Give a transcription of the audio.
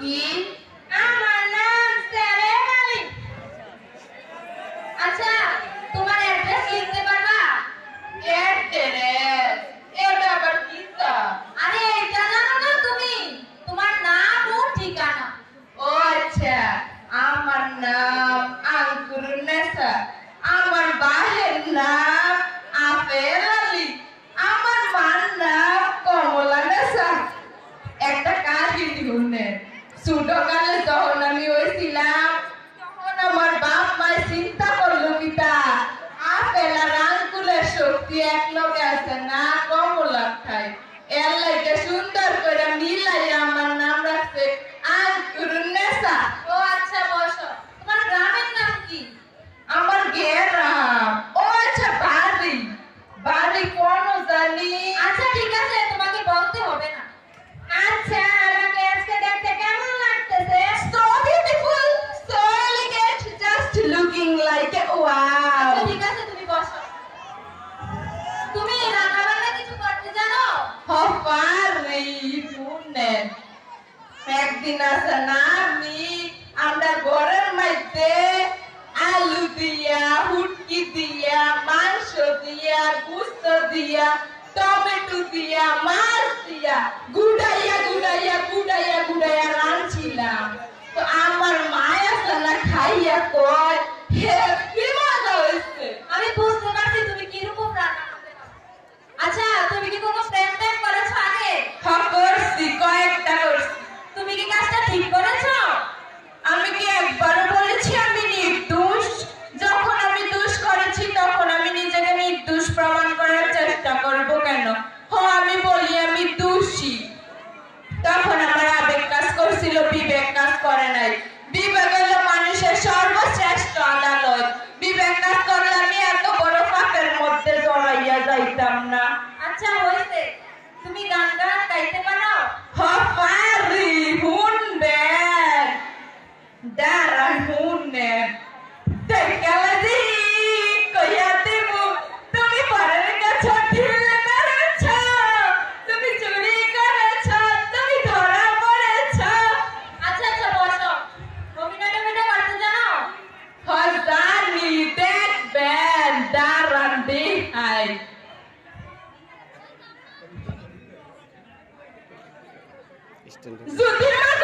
您 ছোটকালে যখন আমি হয়েছিলাম। তখন আমার বাপ মায় চিন্তা করল, পিতা আপেল আর আঙ্কুলের শক্তি এক লগে আছে না কমলা খায় এর লাগে সুন্দর করে মিলাই আমার like a wow. আচ্ছা ঠিক আছে তুমি বসো। তুমি রান্না বান্না কিছু করতে জানো? হপারি শুনেন একদিন আছে না আমি আমরা ঘরের মধ্যে আলু দিয়া হুটকি দিয়া মাংস দিয়া গুস্ত দিয়া টমেটো দিয়া মাছ দিয়া গুড়াইয়া গুড়াইয়া গুড়াইয়া গুড়াইয়া রাঁধছিলাম। দাঁড়ান হুনেন দেখলা দি তুমি পরের কাছে ঢিল মেরেছ তুমি চুরি করেছ তুমি ধরা পড়েছ আচ্ছা আচ্ছা বসো অভিনয় টভিনয় করতে জানো হজানি দেখবেন স্ট্যান্ডার্ড যুদ্ধের মতো